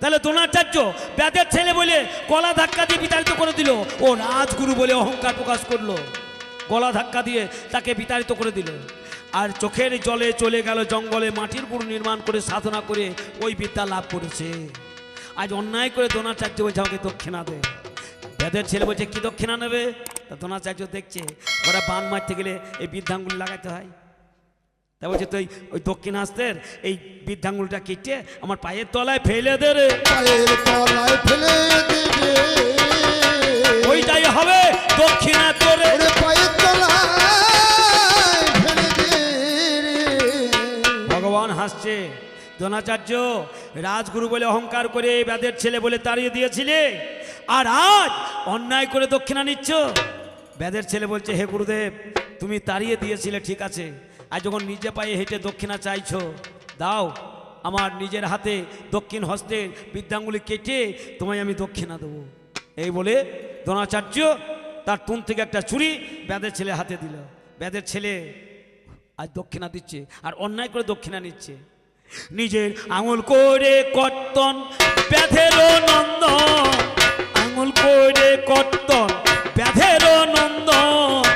তাহলে দ্রোণাচার্য ব্যাদের ছেলে বলে গলা ধাক্কা দিয়ে বিতাড়িত করে দিল। ও রাজগুরু বলে অহংকার প্রকাশ করল। গলা ধাক্কা দিয়ে তাকে বিতাড়িত করে দিল। আর চোখের জলে চলে গেল জঙ্গলে মাটির গুরু নির্মাণ করে, সাধনা করে, ওই বিদ্যা লাভ করেছে। আজ অন্যায় করে দ্রোণাচার্য বলছে, আমাকে দক্ষিণা দে। বেদের ছেলে বলছে, কি দক্ষিণা নেবে? তা দ্রোণাচার্য দেখছে ওরা বান মারতে গেলে এই বিদ্যাঙ্গুলি লাগাতে হয়। তা বলছে তুই ওই দক্ষিণ হাস্তের এই বিদ্যাঙ্গুলটা কেটে আমার পায়ের তলায় ফেলে দে রে। পায়ের তলায় ফেলে দেবে ওইটাই হবে দক্ষিণা তোরে। পায়ের তলায় ফেলে দে রে। ভগবান হাসছে দ্রোণাচার্য রাজগুরু বলে অহংকার করে ব্যাদের ছেলে বলে তাড়িয়ে দিয়েছিলে আর আজ অন্যায় করে দক্ষিণা নিচ্ছ? ব্যাদের ছেলে বলছে হে গুরুদেব তুমি তাড়িয়ে দিয়েছিলে ঠিক আছে আজ যখন নিজে পায়ে হেঁটে দক্ষিণা চাইছো, দাও, আমার নিজের হাতে দক্ষিণ হস্তের বিদ্যাঙ্গুলি কেটে তোমায় আমি দক্ষিণা দেবো। এই বলে দ্রোণাচার্য তার তুন থেকে একটা ছুরি ব্যাদের ছেলে হাতে দিল। ব্যাদের ছেলে আজ দক্ষিণা দিচ্ছে আর অন্যায় করে দক্ষিণা নিচ্ছে। নিজের আঙুল করে কর্তন, ব্যাধের নন্দন। আঙুল করে কর্তন, ব্যাধের নন্দন।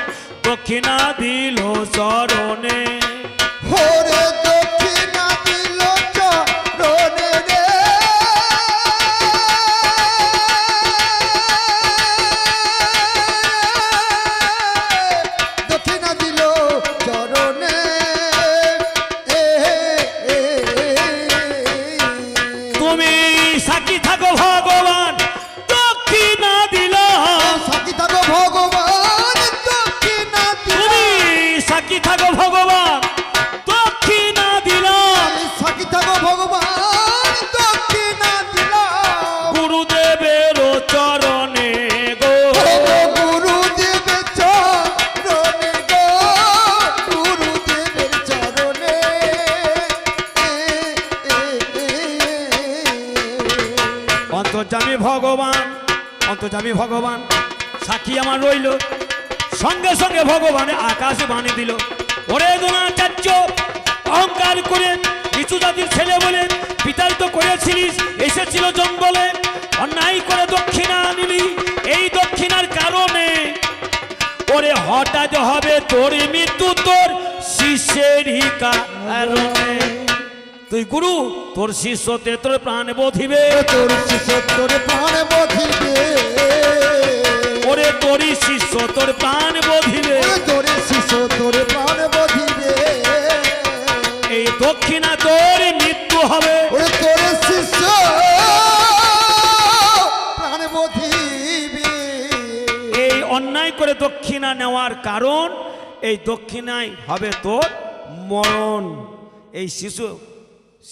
দক্ষিণা দিল চরণে। ওরে ভগবান অন্তর্জামী ভগবান, সাক্ষী আমার রইল। সঙ্গে সঙ্গে ভগবান আকাশ বাণী দিল। ওরে দ্রোণাচার্য, অহংকার করে কিছু জাতির ছেলে বলে বিতাড়িত করেছিলিস, এসেছিল জঙ্গলে। অন্যায় করে দক্ষিণা নিলি, এই দক্ষিণার কারণে। ওরে হঠাৎ হবে তোর মৃত্যু তোর শিষ্যেরই কারণে। তুই গুরু তোর শিষ্য তে তোর প্রাণ বধিবে। তোর শিষ্য তোর প্রাণ বধিবে। ওরে তোরই শিষ্য তোর প্রাণ বধিবে। তোর শিষ্য তোর প্রাণ বধিবে। এই দক্ষিণা তোর মৃত্যু হবে। ওরে তোর শিষ্য প্রাণ বধিবে। এই অন্যায় করে দক্ষিণা নেওয়ার কারণ এই দক্ষিণায় হবে তোর মরণ। এই শিশু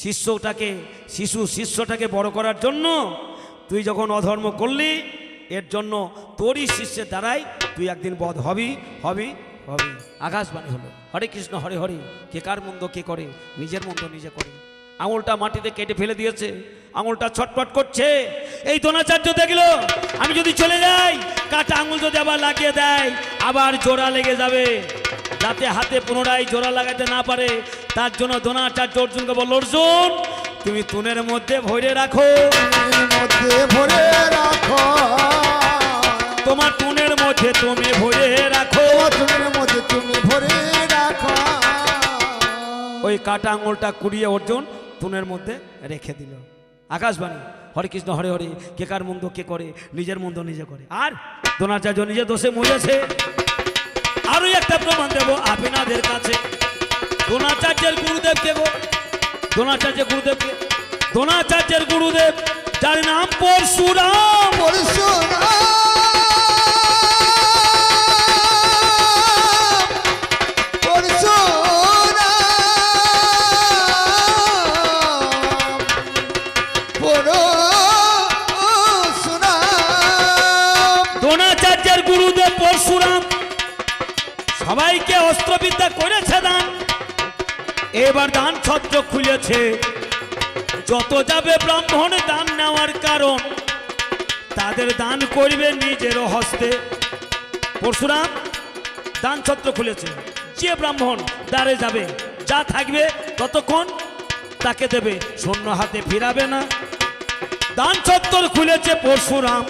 শিষ্যটাকে, শিশু শিষ্যটাকে বড় করার জন্য তুই যখন অধর্ম করলি, এর জন্য তোরই শিষ্যের দ্বারাই তুই একদিন বধ হবি হবি হবি। আকাশবাণী হলো, হরে কৃষ্ণ, হরে হরে, কে কার মন্দ কে করে, নিজের মন্দ নিজে করে। আঙুলটা মাটিতে কেটে ফেলে দিয়েছে, আঙুলটা ছটপট করছে। এই দ্রোণাচার্য দেখল, আমি যদি চলে যাই, কাটা আঙুল যদি আবার লাগিয়ে দেয়, আবার জোড়া লেগে যাবে। যাতে হাতে পুনরায় জোড়া লাগাতে না পারে তার জন্য দ্রোণাচার্য অর্জুনকে বলল অর্জুন তুমি তুনের মধ্যে ভরে রাখো। মধ্যে ভরে রাখো। তোমার তুনের মধ্যে তুমি ভরে রাখো। বচনের মধ্যে তুমি ভরে রাখো। ওই কাটা আঙুলটা কুড়িয়ে অর্জুন তুনের মধ্যে রেখে দিল। আকাশবাণী হরে কৃষ্ণ হরে হরে কে কার মন্দ কে করে নিজের মন্দ নিজে করে। আর দ্রোণাচার্য নিজে দোষে মরেছে আরও একটা প্রমাণ দেব আপনাদের কাছে। দ্রোণাচার্যের গুরুদেব কে গো। দ্রোণাচার্যের গুরুদেবকে। দ্রোণাচার্যের গুরুদেব, যার নাম পরশুরাম। গুরুদেব পরশুরাম। সবাইকে অস্ত্রবিদ্যা করেছে দান। এবার দান ছত্র খুলেছে। যত যাবে ব্রাহ্মণ দান নেওয়ার কারণ, তাদের দান করবে নিজের হস্তে। পরশুরাম, দান ছত্র খুলেছে। যে ব্রাহ্মণ দ্বারে যাবে, যা থাকবে ততক্ষণ তাকে দেবে, শূন্য হাতে ফিরাবে না। দান চত্বর খুলেছে পরশুরাম,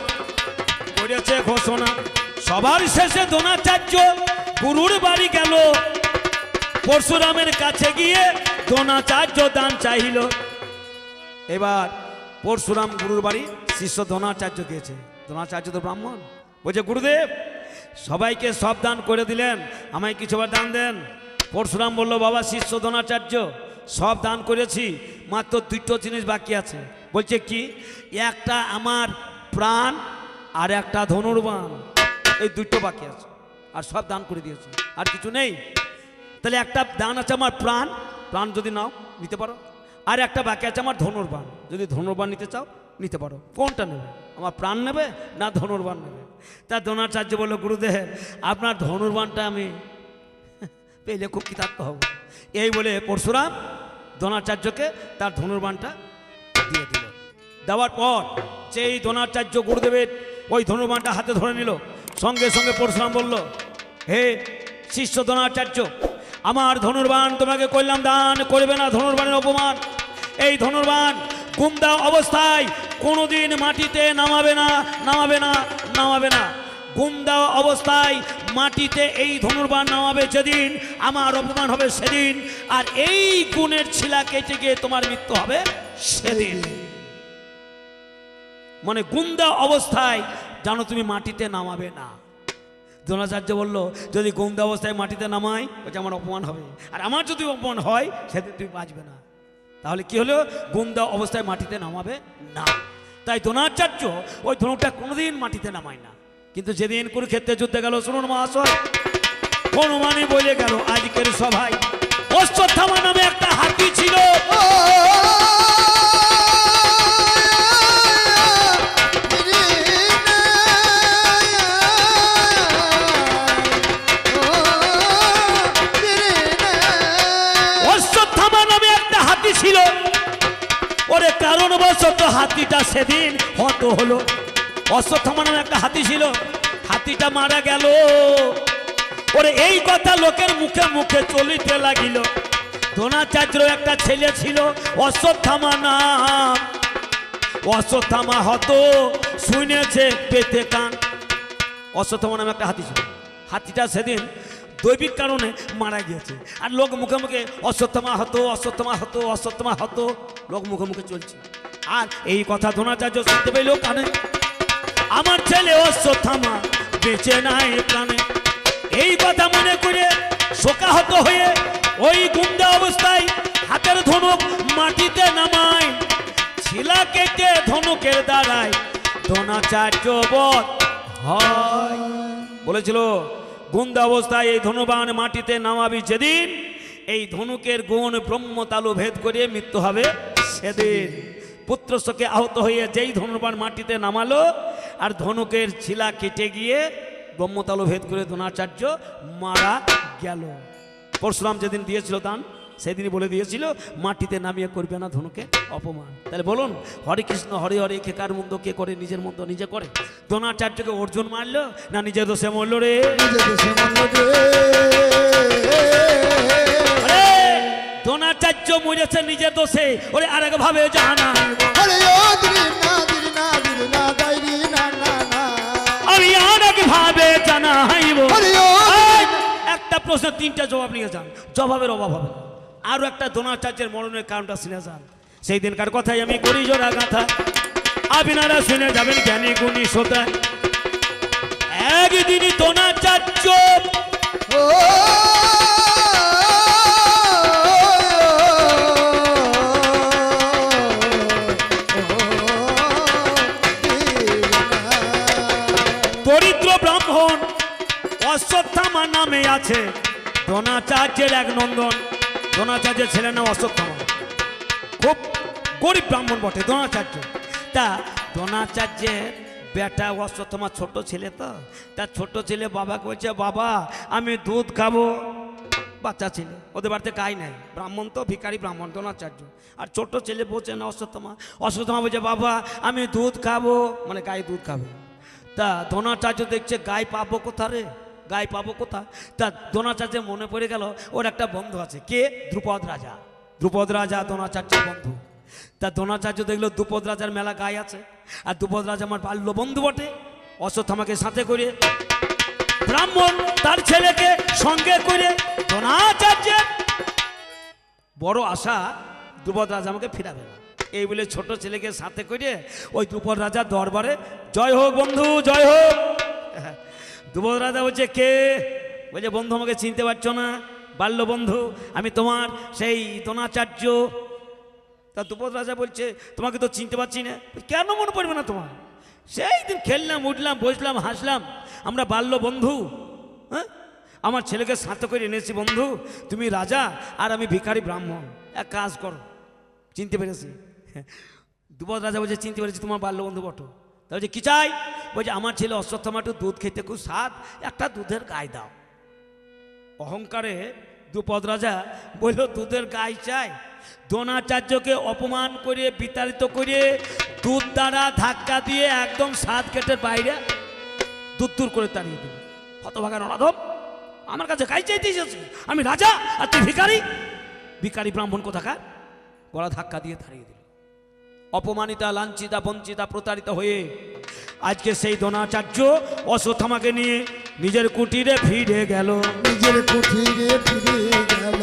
করেছে ঘোষণা। সবার শেষে দ্রোণাচার্য গুরুর বাড়ি গেল। পরশুরামের কাছে গিয়ে দ্রোণাচার্য দান চাইল। এবার পরশুরাম গুরুর বাড়ি শিষ্য দ্রোণাচার্য গিয়েছে। দ্রোণাচার্য তো ব্রাহ্মণ। বলছে, গুরুদেব, সবাইকে সব দান করে দিলেন। আমায় কিছু আবার দান দেন। পরশুরাম বলল, বাবা, শিষ্য দ্রোণাচার্য, সব দান করেছি, মাত্র দুটো জিনিস বাকি আছে। বলছে, কি? একটা আমার প্রাণ আর একটা ধনুর্বাণ। এই দুটো বাকি আছে। আর সব দান করে দিয়েছে। আর কিছু নেই? তাহলে একটা দান আছে আমার প্রাণ। প্রাণ যদি নাও, নিতে পারো। আর একটা বাকি আছে আমার ধনুর্বাণ যদি ধনুর্বাণ নিতে চাও, নিতে পারো। কোনটা নেবে? আমার প্রাণ নেবে না ধনুর্বাণ নেবে? তা দ্রোণাচার্য বলল, গুরুদেব, আপনার ধনুর্বাণটা আমি পেলে খুব কৃতার্থ হব। এই বলে পরশুরাম দ্রোণাচার্যকে তার ধনুর্বাণটা দিয়ে দিল। দেওয়ার পর যেই দ্রোণাচার্য গুরুদেবের ওই ধনুর্বাণটা হাতে ধরে নিল, সঙ্গে সঙ্গে পরশুরাম বলল, হে শিষ্য দ্রোণাচার্য আমার ধনুর্বাণ তোমাকে করলাম দান করবে না ধনুর্বাণের অপমান। এই ধনুর্বাণ গুমদা অবস্থায় কোনোদিন মাটিতে নামাবে না নামাবে না নামাবে না। গুমদা অবস্থায় মাটিতে এই ধনুর্বাণ নামাবে যেদিন, আমার অপমান হবে সেদিন, আর এই গুণের ছিলা কেটে গিয়ে তোমার মৃত্যু হবে সেদিন। মানে গুমদা অবস্থায় জানো তুমি মাটিতে নামাবে না। দ্রোণাচার্য বলল, যদি গুমদা অবস্থায় মাটিতে নামাই বলছে আমার অপমান হবে। আর আমার যদি অপমান হয়, সেদিন তুমি বাঁচবে না। তাহলে কি হলো? গুমদা অবস্থায় মাটিতে নামাবে না। তাই দ্রোণাচার্য ওই ধনুটা কোনোদিন মাটিতে নামায় না। কিন্তু যেদিন কুরুক্ষেত্রে যুদ্ধে গেল, শুনুন মহাশয়, হনুমানই বলে গেল, আজকের সভায় অশ্বত্থামা নামে একটা হাতি ছিল। হাতিটা সেদিন হত হলো। অশ্বত্থামা নামে একটা হাতি ছিল। হাতিটা মারা গেল। ওরে, এই কথা লোকের মুখে মুখে চলিতে লাগিল। দ্রোণাচার্য একটা ছেলে ছিল অশ্বত্থামা নাম। অশ্বত্থামা হতো, শুনেছে পেতে কান। অশ্বত্থমা নামে একটা হাতি ছিল। হাতিটা সেদিন দৈবিক কারণে মারা গিয়েছে। আর লোক মুখে মুখে অশ্বত্থমা হতো অশ্বত্থমা হতো অশ্বত্থমা হতো, লোক মুখে মুখে চলছে। আর এই কথা দ্রোণাচার্য শুনতে পেল কানে। আমার ছেলে অশ্বত্থামা বেঁচে নাই প্রাণে। এই কথা মনে করে শোকাহত হয়ে ওই গুন্ডা অবস্থায় হাতের ধনুক মাটিতে নামায়। ছিলা কেটে ধনুকের দ্বারায় দ্রোণাচার্য বধ হয়। বলেছিল গুন্দা অবস্থায় এই ধনুবান মাটিতে নামাবি যেদিন এই ধনুকের গুণ ব্রহ্মতালু ভেদ করে মৃত্যু হবে সেদিন। পুত্র শোকে আহত হয়ে যেই ধনুবান মাটিতে নামালো আর ধনুকের ছিলা কেটে গিয়ে ব্রহ্মতালু ভেদ করে দ্রোণাচার্য মারা গেল। পরশুরাম যেদিন দিয়েছিল দান সেদিনই বলে দিয়েছিল মাটিতে নামিয়ে করবে না ধনুকে অপমান। তাহলে বলুন হরে কৃষ্ণ হরে হরে কে কার মন্দ কে করে নিজের মন্দ নিজে করে? দ্রোণাচার্যকে অর্জুন মারলো না নিজের দোষে মরল রে? আরে দ্রোণাচার্য মরেছে নিজের দোষে। ওরে আরেক ভাবে জানা। আমি আরেক ভাবে জানাইব একটা প্রশ্ন তিনটা জবাব নিয়ে যান। জবাবের অভাব হবে না। আরও একটা দ্রোণাচার্যের মরণের কারণটা শুনে যান। সেই দিনকার কথাই আমি করি জোড়া গাথা। আপনারা শুনে যাবেন জ্ঞানী গুণী শ্রোতা। একদিনই দ্রোণাচার্য দরিদ্র আছে। দ্রোণাচার্যের এক নন্দন। দ্রোণাচার্যের ছেলের নাম অশ্বত্থামা খুব গরিব ব্রাহ্মণ বটে দ্রোণাচার্য। তা দ্রোণাচার্যের বেটা অশ্বত্থমা ছোট ছেলে তো? তার ছোট ছেলে বাবাকে বলছে বাবা, আমি দুধ খাব। বাচ্চা ছেলে। ওদের বাড়িতে গাই নাই। ব্রাহ্মণ তো ভিকারি ব্রাহ্মণ, দ্রোণাচার্য। আর ছোট ছেলে বলছে, না অশ্বত্থমা অশ্বত্থমা বলছে, বাবা, আমি দুধ খাব। মানে গায়ে দুধ খাব। তা দ্রোণাচার্য দেখছে, গায়ে পাবো কোথা রে? গায়ে পাবো কোথা? তা দ্রোণাচার্যের মনে পড়ে গেল, ওর একটা বন্ধু আছে। কে? ধ্রুপদ রাজা। ধ্রুপদ রাজা দ্রোণাচার্যের বন্ধু। তা দ্রোণাচার্য দেখল দুপদ রাজার মেলা গায়ে আছে, আর দুপদ রাজা আমার বাল্য বন্ধু বটে। অশ্বত্থামাকে সাথে করে, ব্রাহ্মণ তার ছেলেকে সঙ্গে করে দ্রোণাচার্যের বড় আশা দ্রুপদ রাজা আমাকে ফিরাবে না। এই বলে ছোট ছেলেকে সাথে করে ওই দ্রুপদ রাজার দরবারে, জয় হোক বন্ধু, জয় হোক। দ্রুপদ রাজা বলছে, কে? বলছে, বন্ধু, আমাকে চিনতে পারছ না। বাল্য বন্ধু, আমি তোমার সেই দ্রোণাচার্য। তা দ্রুপদ রাজা বলছে, তোমাকে তো চিনতে পারছি না। কেন মনে পড়বে না তোমার? সেই দিন খেললাম, উঠলাম, বসলাম, হাসলাম, আমরা বাল্য বন্ধু হ্যাঁ? আমার ছেলেকে সাথে করে এনেছি, বন্ধু। তুমি রাজা আর আমি ভিখারি ব্রাহ্মণ। এক কাজ করো, চিনতে পেরেছি। দুপদ রাজা বলছে, চিনতে পেরেছি, তোমার বাল্য বন্ধু বটো। বলছে, কি চাই? বলছে, আমার ছেলে অশ্বত্থমা একটু দুধ খেতে খুব স্বাদ, একটা দুধের গায়ে দাও। অহংকারে দুপদ রাজা বলল, দুধের গায়ে চাই? দ্রোণাচার্যকে অপমান করে, বিতাড়িত করে, দুধ দ্বারা ধাক্কা দিয়ে একদম সাত গেটের বাইরে দূর দূর করে তাড়িয়ে দিল। হতভাগা নরাধম আমার কাছে গাই চাইতে এসেছি। আমি রাজা আর তুই ভিখারি। ভিখারি ব্রাহ্মণ কোথাকার? গলা ধাক্কা দিয়ে তাড়িয়ে দিল। অপমানিতা লাঞ্ছিতা বঞ্চিতা প্রতারিত হয়ে আজকে সেই দ্রোণাচার্য অশ্বত্থামাকে নিয়ে নিজের কুটিরে ফিরে গেল। নিজের কুঠিরে ফিরে গেল।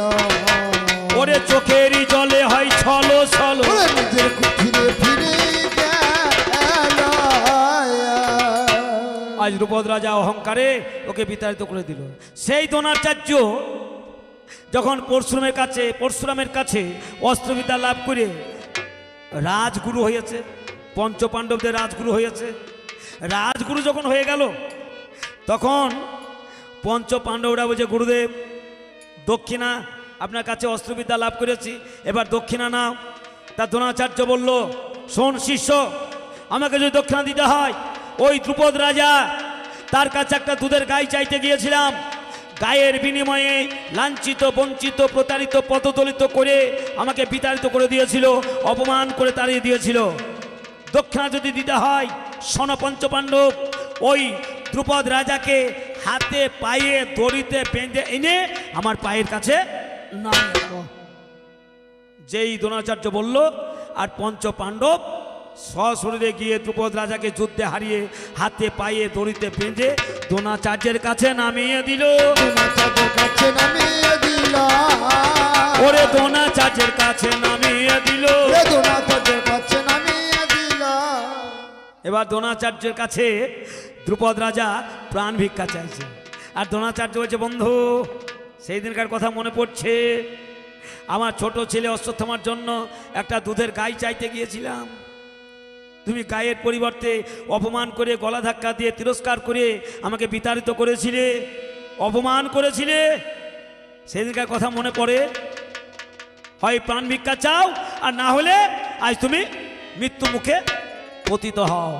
ওরে চোখেরই জলে হয় ছলো ছলো। নিজের কুঠিরে ফিরে আজ রূপদ রাজা অহংকারে ওকে বিতাড়িত করে দিল। সেই দোনাচার্য যখন পরশুরামের কাছে পরশুরামের কাছে অস্ত্রবিদ্যা লাভ করে রাজগুরু হয়েছে, পঞ্চপাণ্ডবদের রাজগুরু হয়েছে। রাজগুরু যখন হয়ে গেল, তখন পঞ্চ পাণ্ডবরা বলছে, গুরুদেব, দক্ষিণা, আপনার কাছে অস্ত্রবিদ্যা লাভ করেছি। এবার দক্ষিণা নাও। তা দ্রোণাচার্য বলল, শোন শিষ্য, আমাকে যদি দক্ষিণা দিতে হয়, ওই দ্রুপদ রাজা, তার কাছে একটা দুধের গাই চাইতে গিয়েছিলাম। গায়ের বিনিময়ে লাঞ্ছিত, বঞ্চিত, প্রতারিত, পদদলিত করে আমাকে বিতাড়িত করে দিয়েছিল, অপমান করে তাড়িয়ে দিয়েছিল দক্ষিণা যদি দিতে হয় সন পঞ্চপাণ্ডব ওই দ্রুপদ রাজাকে হাতে পায়ে দড়িতে বেঁধে এনে আমার পায়ের কাছে দাও। যেই দ্রোণাচার্য বলল, আর পঞ্চ পাণ্ডব সশরীরে গিয়ে দ্রুপদ রাজাকে যুদ্ধে হারিয়ে হাতে পায়ে দড়িতে বেঁধে দ্রোণাচার্যের কাছে নামিয়ে দিল। ওরে দ্রোণাচার্যের কাছে নামিয়ে দিল। ওরে কাছে নামিয়ে দিল। এবার দ্রোণাচার্যের কাছে দ্রুপদ রাজা প্রাণ ভিক্ষা চাইছে। আর দ্রোণাচার্য বলছে বন্ধু সেই দিনকার কথা মনে পড়ছে। আমার ছোট ছেলে অশ্বত্থমার জন্য একটা দুধের গাই চাইতে গিয়েছিলাম। তুমি গায়ের পরিবর্তে অপমান করে, গলা ধাক্কা দিয়ে তিরস্কার করে আমাকে বিতাড়িত করেছিলে। অপমান করেছিলে? সেদিনকার কথা মনে পড়ে? হয় প্রাণ ভিক্ষা চাও, আর না হলে আজ তুমি মৃত্যু মুখে পতিত হও।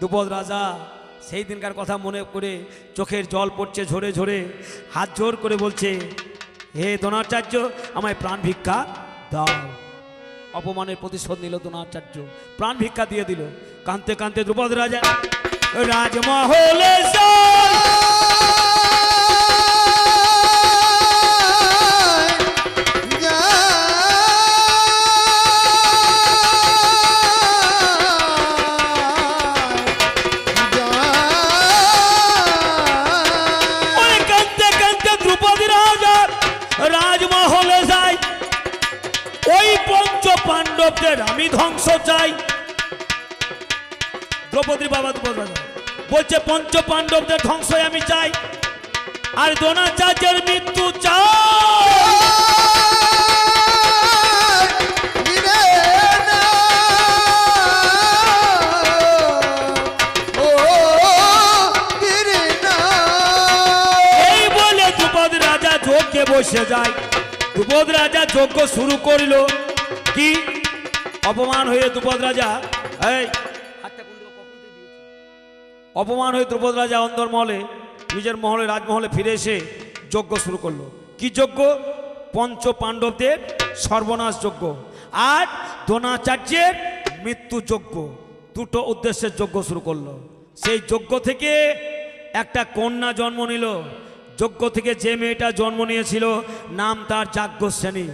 দুপদ রাজা, সেই দিনকার কথা মনে করে চোখের জল পড়ছে ঝরে ঝরে, হাত জোর করে বলছে, হে দ্রোণাচার্য, আমায় প্রাণ ভিক্ষা দাও। অপমানের প্রতিশোধ নিল দ্রোণাচার্য। প্রাণ ভিক্ষা দিয়ে দিল। কানতে কানতে দ্রুপদ রাজা রাজমহলে পঞ্চ পাণ্ডবদের ধ্বংস আমি চাই। আর দ্রোণাচার্যের মৃত্যু চাই। এই বলে দ্রুপদ রাজা যজ্ঞে বসে যায়। দ্রুপদ রাজা যজ্ঞ শুরু করিল। কি? অপমান হয়ে দ্রুপদ রাজা, এই অপমান হয়ে দ্রুপদ রাজা অন্দরমহলে, নিজের মহলে, রাজমহলে ফিরে এসে যজ্ঞ শুরু করল। কি যজ্ঞ? পঞ্চ পাণ্ডবদের সর্বনাশ যজ্ঞ আর দ্রোণাচার্যের মৃত্যু যজ্ঞ। দুটো উদ্দেশ্যের যজ্ঞ শুরু করল। সেই যজ্ঞ থেকে একটা কন্যা জন্ম নিল। যজ্ঞ থেকে যে মেয়েটা জন্ম নিয়েছিল, নাম তার যাজ্ঞশ্রেণী।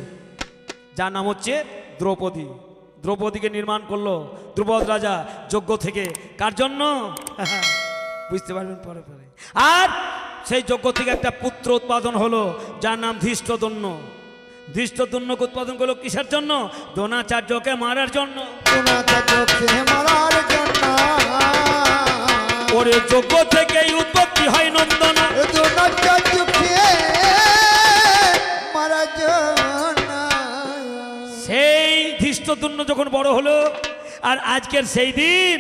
যার নাম হচ্ছে দ্রৌপদী। দ্রৌপদীকে নির্মাণ করল। দ্রুপদ রাজা যজ্ঞ থেকে। কার জন্য? বুঝতে পারবেন পরে পরে। আর সেই যজ্ঞ থেকে একটা পুত্র উৎপাদন হলো যার নাম ধৃষ্টদন্য ধৃষ্টদন্যকে উৎপাদন করল কিসের জন্য? দ্রোণাচার্যকে মারার জন্য। দ্রোণাচার্যকে মারার জন্য। ওরে যজ্ঞ থেকেই উৎপত্তি হয় নন্দন। ধৃষ্টদুন্ন যখন বড় হলো, আর আজকের সেই দিন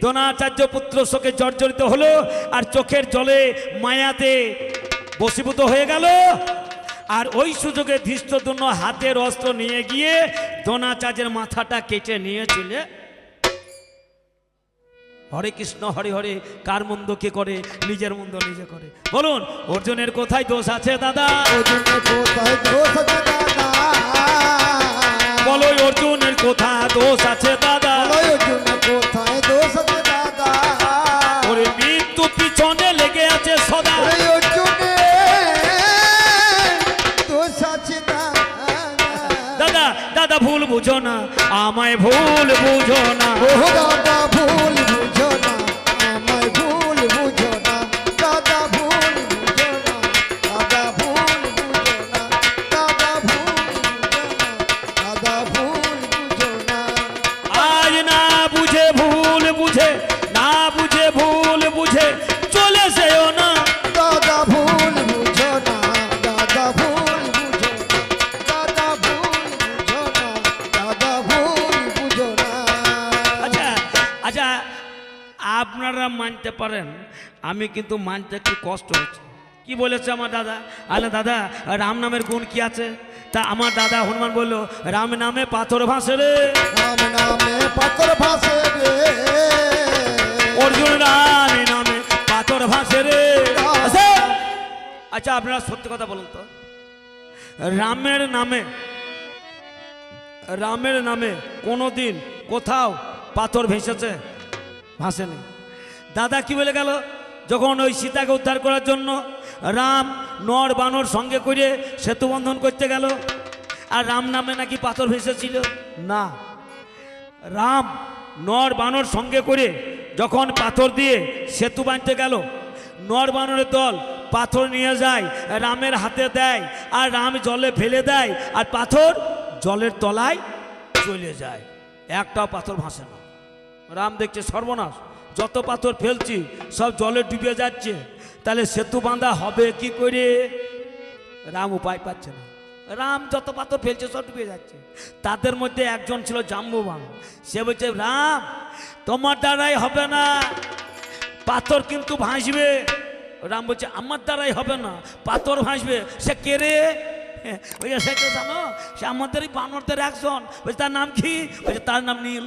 দ্রোণাচার্য পুত্র শোকে জর্জরিত হলো, আর চোখের জলে মায়াতে বসীভূত হয়ে গেল, আর ওই সুযোগে ধৃষ্টদুন্ন হাতের অস্ত্র নিয়ে গিয়ে দ্রোণাচার্যের মাথাটা কেটে নিয়েছিল। হরে কৃষ্ণ, হরে হরে, কার মন্দ কে করে? নিজের মন্দ নিজে করে। বলুন, অর্জুনের কোথায় দোষ আছে, দাদা? অর্জুনের কোথায় দোষ আছে, দাদা? বলো অর্জুনের কোথা দোষ আছে দাদা? অর্জুনের কোথায় দোষ আছে দাদা? ওরে মৃত্যু পিছনে লেগে আছে সদা। দাদা। দাদা দাদা ভুল বুঝো না আমায় ভুল বুঝো না। দাদা ভুল পারেন আমি কিন্তু মানতে একটু কষ্ট হচ্ছে। কি বলেছে আমার দাদা? আলে দাদা রাম নামের গুণ কি আছে? তা আমার দাদা হনুমান বলল রাম নামে পাথর ভাসে রে। রাম নামে পাথর ভাসে রে। অর্জুন রাম নামে পাথর ভাসে রে। আচ্ছা, আচ্ছা আপনারা সত্যি কথা বলুন তো। রামের নামে রামের নামে কোনো দিন কোথাও পাথর ভেসেছে ভাসেনি। দাদা কি বলে গেল? যখন ওই সীতাকে উদ্ধার করার জন্য রাম নর বানর সঙ্গে করে সেতু বন্ধন করতে গেল, আর রাম নামে নাকি পাথর ভেসেছিল? না। রাম নর বানর সঙ্গে করে যখন পাথর দিয়ে সেতু বাঁধতে গেল, নর বানরের দল পাথর নিয়ে যায়, রামের হাতে দেয়, আর রাম জলে ফেলে দেয়, আর পাথর জলের তলায় চলে যায়। একটাও পাথর ভাসে না। রাম দেখছে সর্বনাশ। যত পাথর ফেলছি, সব জলে ডুবে যাচ্ছে। তাহলে সেতু বাঁধা হবে কি করে? রাম উপায় পাচ্ছে না। রাম যত পাথর ফেলছে, সব ডুবে যাচ্ছে। তাদের মধ্যে একজন ছিল জাম্বুবান। সে বলছে, রাম, তোমার দ্বারাই হবে না। পাথর কিন্তু ভাসবে। রাম বলছে, আমার দ্বারাই হবে না। পাথর ভাসবে। সে কে রে? ওই সেটা জানো? সে আমাদের এই বানরদের একজন। বলছে, তার নাম কি? বলছে, তার নাম নীল।